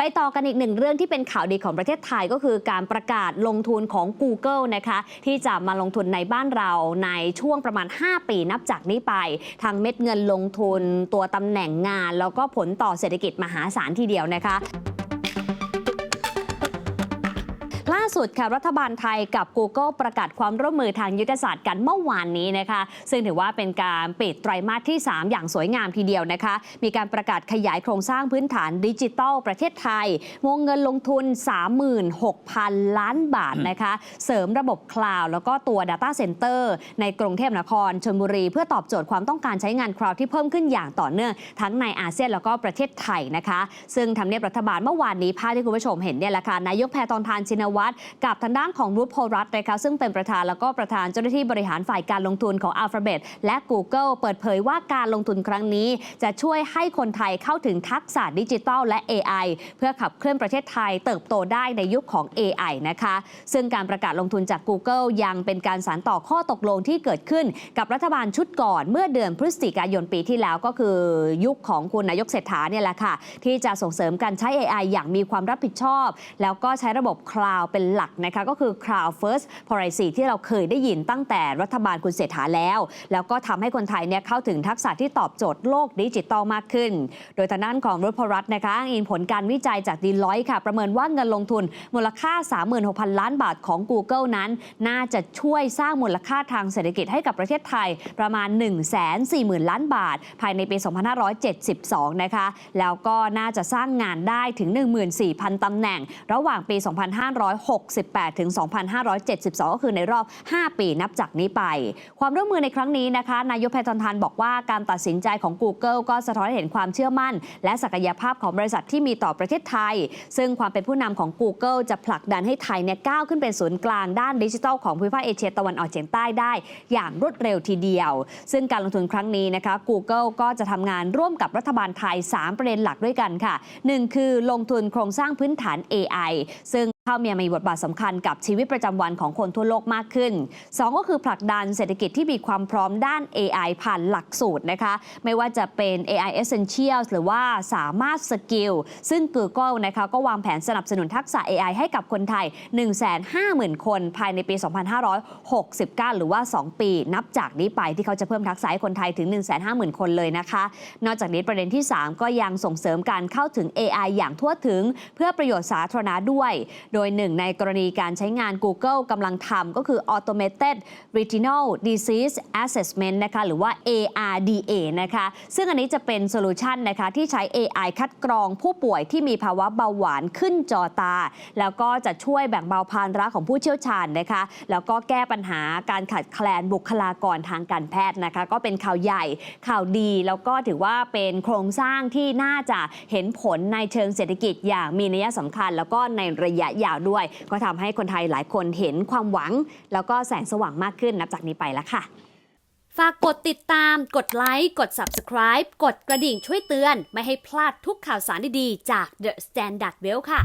ไปต่อกันอีกหนึ่งเรื่องที่เป็นข่าวดีของประเทศไทยก็คือการประกาศลงทุนของ Google นะคะที่จะมาลงทุนในบ้านเราในช่วงประมาณ 5 ปีนับจากนี้ไป ทางเม็ดเงินลงทุนตัวตำแหน่งงาน แล้วก็ผลต่อเศรษฐกิจมหาศาลทีเดียวนะคะ สุดค่ะรัฐบาลไทยกับ Google ประกาศความร่วมมือทางยุทธศาสตร์กันเมื่อวานนี้นะคะ ซึ่งถือว่าเป็นการปิดไตรมาสที่ 3 อย่างสวยงามทีเดียวนะคะ มีการประกาศขยายโครงสร้างพื้นฐานดิจิทัลประเทศไทยวงเงินลงทุน 36,000 ล้านบาทนะคะ เสริมระบบคลาวด์แล้วก็ตัว Data Center ในกรุงเทพนครชลบุรี เพื่อตอบโจทย์ความต้องการใช้งานคลาวด์ที่เพิ่มขึ้นอย่างต่อเนื่องทั้งในอาเซียนแล้วก็ประเทศไทยนะคะ ซึ่งทำเนียบรัฐบาลเมื่อวานนี้ภาพที่คุณผู้ชมเห็นเนี่ยแหละค่ะนายกแพทองทานชินวัตรกับทางด้านของรูปโพรัตน์นะคะซึ่งเป็นประธานแล้วก็ประธานเจ้าหน้าที่บริหารฝ่ายการลงทุนของ Alphabet และ Google เปิดเผยว่าการลงทุนครั้งนี้ จะช่วยให้คนไทยเข้าถึงทักษะดิจิทัลและ AI เพื่อขับเคลื่อนประเทศไทยเติบโตได้ในยุคของ AI นะคะ ซึ่งการประกาศลงทุนจาก Google ยังเป็นการสานต่อข้อตกลงที่เกิดขึ้นกับรัฐบาลชุดก่อนเมื่อเดือนพฤศจิกายนปีที่แล้วก็คือยุคของคุณนายกเศรษฐาเนี่ยแหละค่ะ ที่จะส่งเสริมการใช้ AI อย่างมีความรับผิดชอบ แล้วก็ใช้ระบบคลาวด์เป็นหลักนะคะก็คือ Cloud First Policy ที่เราเคยได้ยินตั้งแต่รัฐบาลคุณเศรษฐาแล้ว แล้วก็ทำให้คนไทยเนี่ยเข้าถึงทักษะที่ตอบโจทย์โลกดิจิตอลมากขึ้น โดยทางด้านของรุพรัตนะคะอ้างอิงผลการวิจัยจากดีลอยค่ะ ประเมินว่าเงินลงทุนมูลค่า 36,000 ล้านบาทของ Google นั้น น่าจะช่วยสร้างมูลค่าทางเศรษฐกิจให้กับประเทศไทยประมาณ 140,000 ล้านบาท ภายในปี 2572 นะคะ แล้วก็น่าจะสร้างงานได้ถึง 14,000 ตำแหน่ง ระหว่างปี2568 ถึง 2572 ก็คือในรอบ 5 ปีนับจากนี้ไป ความร่วมมือในครั้งนี้นะคะ นายกแพทองทานบอกว่าการตัดสินใจของ Google ก็สะท้อนให้เห็นความเชื่อมั่น และศักยภาพของบริษัทที่มีต่อประเทศไทย ซึ่งความเป็นผู้นำของ Google จะผลักดันให้ไทยเนี่ยก้าวขึ้นเป็นศูนย์กลางด้านดิจิทัลของภูมิภาคเอเชียตะวันออกเฉียงใต้ได้ อย่างรวดเร็วทีเดียว ซึ่งการลงทุนครั้งนี้นะคะ Google ก็จะทำงานร่วมกับรัฐบาลไทย 3 ประเด็นหลักด้วยกันค่ะ 1 คือลงทุนโครงสร้างพื้นฐาน AI ซึ่ง ข้าวเมียมีบทบาทสำคัญกับชีวิตประจำวันของคนทั่วโลกมากขึ้น 2 ก็คือผลักดันเศรษฐกิจที่มีความพร้อมด้าน AI ผ่านหลักสูตรนะคะ ไม่ว่าจะเป็น AI Essentials หรือว่าสามารถสกิลซึ่ง Google นะคะก็วางแผนสนับสนุนทักษะ AI ให้กับคนไทย 150,000 คนภายในปี 2569 หรือว่า 2 ปี นับจากนี้ไปที่เขาจะเพิ่มทักษะให้คนไทยถึง 150,000 คนเลยนะคะ นอกจากนี้ประเด็นที่ 3 ก็ยังส่งเสริมการเข้าถึง AI อย่างทั่วถึง เพื่อประโยชน์สาธารณะด้วยโดยหนึ่งในกรณีการใช้งาน Google กำลังทำก็คือ Automated Retinal Disease Assessment นะคะหรือว่า ARDA นะคะซึ่งอันนี้จะเป็นโซลูชันนะคะที่ใช้ AI คัดกรองผู้ป่วยที่มีภาวะเบาหวานขึ้นจอตา แล้วก็จะช่วยแบ่งเบาภาระของผู้เชี่ยวชาญนะคะแล้วก็แก้ปัญหาการขาดแคลนบุคลากรทางการแพทย์นะคะก็เป็นข่าวใหญ่ข่าวดี แล้วก็ถือว่าเป็นโครงสร้างที่น่าจะเห็นผลในเชิงเศรษฐกิจอย่างมีนัยสำคัญ แล้วก็ในระยะยาวด้วย ก็ทำให้คนไทยหลายคนเห็นความหวัง แล้วก็แสงสว่างมากขึ้นนับจากนี้ไปแล้วค่ะฝากกดติดตาม กดไลค์ กด Subscribe กดกระดิ่งช่วยเตือน ไม่ให้พลาดทุกข่าวสารดีๆ จาก The Standard Well ค่ะ